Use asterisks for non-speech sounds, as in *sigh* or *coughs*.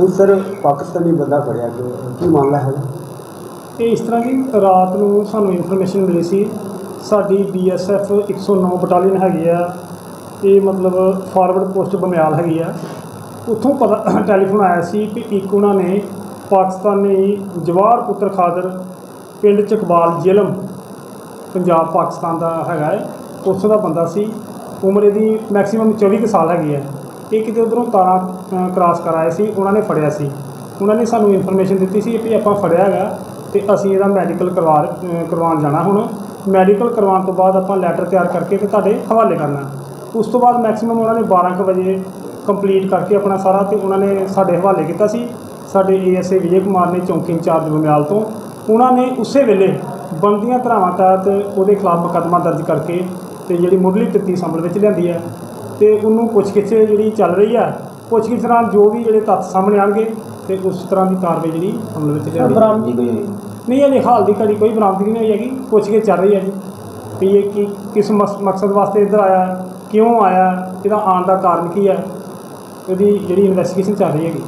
ਹੁਣ ਸਰ ਪਾਕਿਸਤਾਨੀ ਬੰਦਾ ਫੜਿਆ ਗਿਆ ਕੀ ਮਾਮਲਾ ਹੈ? ਇਹ ਇਸ ਤਰ੍ਹਾਂ ਕਿ ਰਾਤ ਨੂੰ ਸਾਨੂੰ ਇਨਫੋਰਮੇਸ਼ਨ ਮਿਲੀ ਸੀ, ਸਾਡੀ ਬੀਐਸਐਫ 109 ਬਟਾਲੀਅਨ ਹੈਗੀ ਆ, ਇਹ ਮਤਲਬ ਫਾਰਵਰਡ ਪੋਸਟ ਬਮਿਆਲ ਹੈਗੀ ਆ। ਉੱਥੋਂ ਪਤਾ *coughs* ਟੈਲੀਫੋਨ ਆਇਆ ਸੀ ਕਿ ਇੱਕ ਉਹਨਾਂ ਨੇ ਪਾਕਿਸਤਾਨੀ ਜਵਾਹਰ ਪੁੱਤਰ ਖਾਦਰ ਪਿੰਡ ਚਕਵਾਲ ਜ਼ਿਲਮ, ਪੰਜਾਬ, ਪਾਕਿਸਤਾਨ ਦਾ ਹੈਗਾ ਹੈ ਉੱਥੋਂ ਦਾ ਬੰਦਾ ਸੀ। ਉਮਰ ਇਹਦੀ ਮੈਕਸਿਮਮ 24 ਕੁ ਸਾਲ ਹੈਗੀ ਹੈ ਇਹ ਕਿਤੇ ਉਧਰੋਂ ਤਾਰਾਂ ਕ੍ਰਾਸ ਕਰ ਸੀ, ਉਹਨਾਂ ਨੇ ਫੜਿਆ ਸੀ। ਉਹਨਾਂ ਨੇ ਸਾਨੂੰ ਇਨਫੋਰਮੇਸ਼ਨ ਦਿੱਤੀ ਸੀ ਵੀ ਆਪਾਂ ਫੜਿਆ ਹੈਗਾ ਤੇ ਅਸੀਂ ਇਹਦਾ ਮੈਡੀਕਲ ਕਰਵਾ ਕਰਵਾਉਣ ਜਾਣਾ ਹੁਣ। ਮੈਡੀਕਲ ਕਰਵਾਉਣ ਤੋਂ ਬਾਅਦ ਆਪਾਂ ਲੈਟਰ ਤਿਆਰ ਕਰਕੇ ਤੇ ਤੁਹਾਡੇ ਹਵਾਲੇ ਕਰਨਾ। ਉਸ ਤੋਂ ਬਾਅਦ ਮੈਕਸਿਮਮ ਉਹਨਾਂ ਨੇ 12 ਕੁ ਵਜੇ ਕੰਪਲੀਟ ਕਰਕੇ ਆਪਣਾ ਸਾਰਾ ਤੇ ਉਹਨਾਂ ਨੇ ਸਾਡੇ ਹਵਾਲੇ ਕੀਤਾ ਸੀ। ਸਾਡੇ ਏਐਸਏ ਵਿਜੇ ਕੁਮਾਰ ਨੇ ਚੌਂਕੀ ਇੰਚਾਰਜ ਬਮਿਆਲ ਤੋਂ। ਉਹਨਾਂ ਨੇ ਉਸੇ ਵੇਲੇ ਬਣਦੀਆਂ ਧਰਾਵਾਂ ਤਹਿਤ ਉਹਦੇ ਖਿਲਾਫ ਮੁਕੱਦਮਾ ਦਰਜ ਕਰਕੇ ਤੇ ਜਿਹੜੀ ਮੁੱਢਲੀ ਤਿੱਤੀ ਸੰਭਲ ਵਿੱਚ ਲਿਆਂਦੀ ਹੈ ਤੇ ਉਹਨੂੰ ਪੁੱਛਗਿੱਛ ਜਿਹੜੀ ਚੱਲ ਰਹੀ ਆ ਪੁੱਛਗਿੱਛ ਨਾਲ ਜੋ ਵੀ ਜਿਹੜੇ ਤੱਥ ਸਾਹਮਣੇ ਆਣਗੇ ਤੇ ਉਸ ਤਰ੍ਹਾਂ ਦੀ ਕਾਰਵਾਈ ਜਿਹੜੀ ਅਮਲ ਵਿੱਚ ਲਿਆਂਦੀ ਬਰਾਮਦੀ ਕੋਈ ਹੋਈ। ਨਹੀਂ ਅਜੇ ਹਾਲ ਦੀ ਘੜੀ ਕੋਈ ਬਰਾਮਦਗੀ ਨਹੀਂ ਹੋਈ ਹੈਗੀ ਪੁੱਛਗਿੱਛ ਚੱਲ ਰਹੀ ਹੈ ਜੀ। ਵੀ ਇਹ ਕੀ ਕਿਸ ਮਸ- ਮਕਸਦ ਵਾਸਤੇ ਇੱਧਰ ਆਇਆ ਕਿਉਂ ਆਇਆ ਇਹਦਾ ਆਉਣ ਦਾ ਕਾਰਨ ਕੀ ਹੈ ਉਹਦੀ ਜਿਹੜੀ ਇਨਵੈਸਟੀਗੇਸ਼ਨ ਚੱਲ ਰਹੀ ਹੈਗੀ।